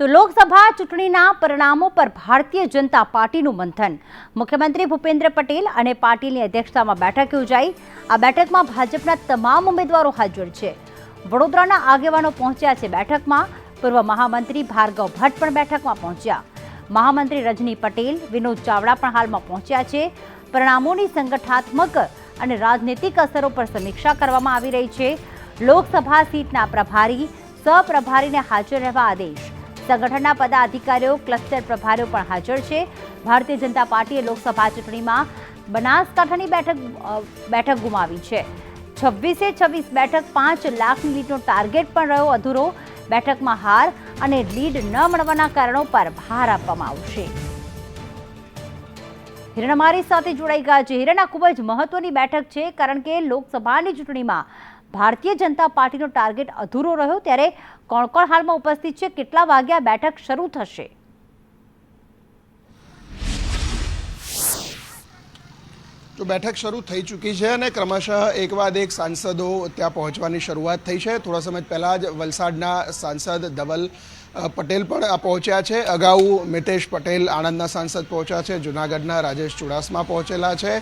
તો લોકસભા ચૂંટણીના પરિણામો પર ભારતીય જનતા પાર્ટીનું મંથન. મુખ્યમંત્રી ભૂપેન્દ્ર પટેલ અને પાટીલની અધ્યક્ષતામાં બેઠક યોજાઈ. આ બેઠકમાં ભાજપના તમામ ઉમેદવારો હાજર છે. વડોદરાના આગેવાનો પહોંચ્યા છે બેઠકમાં. પૂર્વ મહામંત્રી ભાર્ગવ ભટ્ટ પણ બેઠકમાં પહોંચ્યા. મહામંત્રી રજની પટેલ, વિનોદ ચાવડા પણ હાલમાં પહોંચ્યા છે. પરિણામોની સંગઠનાત્મક અને રાજનીતિક અસરો પર સમીક્ષા કરવામાં આવી રહી છે. લોકસભા સીટના પ્રભારી સહપ્રભારીને હાજર રહેવા આદેશ. સંગઠનના પદાધિકારીઓ, ક્લસ્ટર પ્રભારીઓ પણ હાજર છે. ભારતીય જનતા પાર્ટીએ લોકસભા ચૂંટણીમાં બનાસકાંઠાની બેઠક બેઠક ગુમાવી છે. છવ્વીસે છવ્વીસ બેઠક પાંચ લાખની લીડનો ટાર્ગેટ પણ રહ્યો અધૂરો. બેઠકમાં હાર અને લીડ ન મળવાના કારણો પર ભાર આપવામાં આવશે. હિરણ અમારી સાથે જોડાઈ ગયા છે. હિરણ આ ખૂબ જ મહત્વની બેઠક છે કારણ કે લોકસભાની ચૂંટણીમાં ભારતીય જનતા પાર્ટીનો ટાર્ગેટ અધૂરો રહ્યો ત્યારે કોણ કોણ હાલમાં ઉપસ્થિત છે? કેટલા વાગ્યા બેઠક શરૂ થશે? તો બેઠક શરૂ થઈ ચૂકી છે અને ક્રમશઃ એક બાદ એક સાંસદો ત્યાં પહોંચવાની શરૂઆત થઈ છે. થોડા સમય પહેલાં જ વલસાડના સાંસદ ધવલ પટેલ પણ પહોંચ્યા છે. અગાઉ મિતેશ પટેલ આણંદના સાંસદ પહોંચ્યા છે, જુનાગઢના રાજેશ ચુડાસમા પહોંચેલા છે.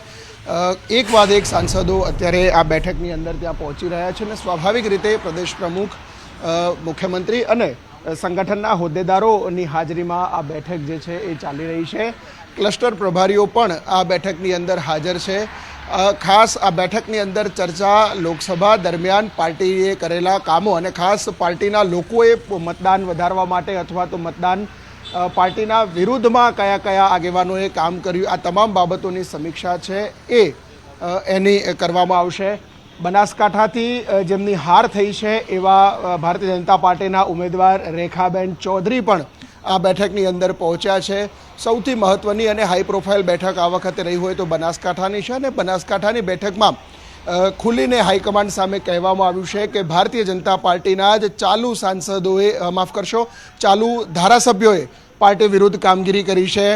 એક બાદ એક સાંસદો અત્યારે આ બેઠકની અંદર ત્યાં પહોંચી રહ્યા છે અને સ્વાભાવિક રીતે પ્રદેશ પ્રમુખ મુખ્યમંત્રી અને સંગઠનના હોદ્દેદારોની હાજરીમાં આ બેઠક જે છે એ ચાલી રહી છે. ક્લસ્ટર પ્રભારીઓ પણ આ બેઠકની અંદર હાજર છે. ખાસ આ બેઠકની અંદર ચર્ચા લોકસભા દરમિયાન પાર્ટીએ કરેલા કામો અને ખાસ પાર્ટીના લોકોએ મતદાન વધારવા માટે અથવા તો મતદાન પાર્ટીના વિરુદ્ધમાં કયા કયા આગેવાનોએ કામ કર્યું, આ તમામ બાબતોની સમીક્ષા છે એ એની કરવામાં આવશે. બનાસકાંઠાથી જેમની હાર થઈ છે એવા ભારતીય જનતા પાર્ટીના ઉમેદવાર રેખાબેન ચૌધરી પણ આ બેઠકની અંદર પહોંચ્યા છે. સૌથી મહત્વની અને હાઈ પ્રોફાઇલ બેઠક આ વખતે રહી હોય તો બનાસકાંઠાની છે અને બનાસકાંઠાની બેઠકમાં ખુલીને હાઈકમાન્ડ સામે કહેવામાં આવ્યું છે કે ભારતીય જનતા પાર્ટીના જ ચાલુ સાંસદોએ માફ કરશો, ચાલુ ધારાસભ્યોએ પાર્ટી વિરુદ્ધ કામગીરી કરી છે.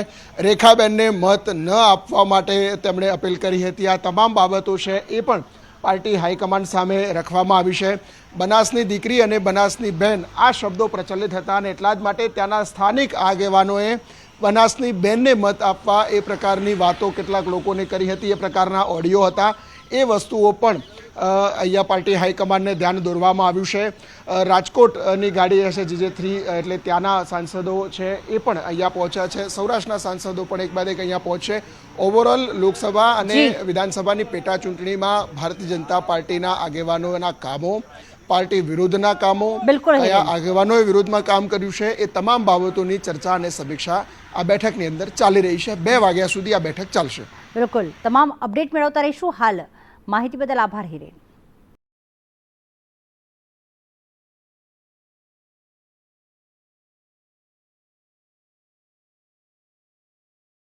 રેખાબેનને મત ન આપવા માટે તેમણે અપીલ કરી હતી. આ તમામ બાબતો છે એ પણ પાર્ટી હાઈકમાન્ડ સામે રખવામાં આવી છે. બનાસની દીકરી અને બનાસની બહેન આ શબ્દો પ્રચલિત હતા અને એટલા જ માટે ત્યાંના સ્થાનિક આગેવાનોએ બનાસની બહેનને મત આપવા એ પ્રકારની વાતો કેટલાક લોકોને કરી હતી. એ પ્રકારના ઓડિયો હતા. એ વસ્તુઓ પણ અહીંયા પાર્ટી હાઈકમાન્ડને ધ્યાન દોરવામાં આવ્યું છે. રાજકોટની ગાડી હશે જીજે થ્રી એટલે ત્યાંના સાંસદો છે એ પણ અહીંયા પહોંચ્યા છે. સૌરાષ્ટ્રના સાંસદો પણ એક બાદ એક અહીંયા પહોંચશે ઓવરઓલ લોકસભા અને વિધાનસભાની પેટા ચૂંટણીમાં ભારતીય જનતા પાર્ટીના આગેવાનોના કામો પાર્ટી વિરુદ્ધના કામો કયા આગેવાનોએ વિરુદ્ધમાં કામ કર્યું છે એ તમામ બાબતોની ચર્ચા અને સમીક્ષા આ બેઠકની અંદર ચાલી રહી છે. બે વાગ્યા સુધી આ બેઠક ચાલશે. બિલકુલ. તમામ અપડેટ મેળવતા રહીશું હાલ. માહિતી બદલ આભાર હિરેન.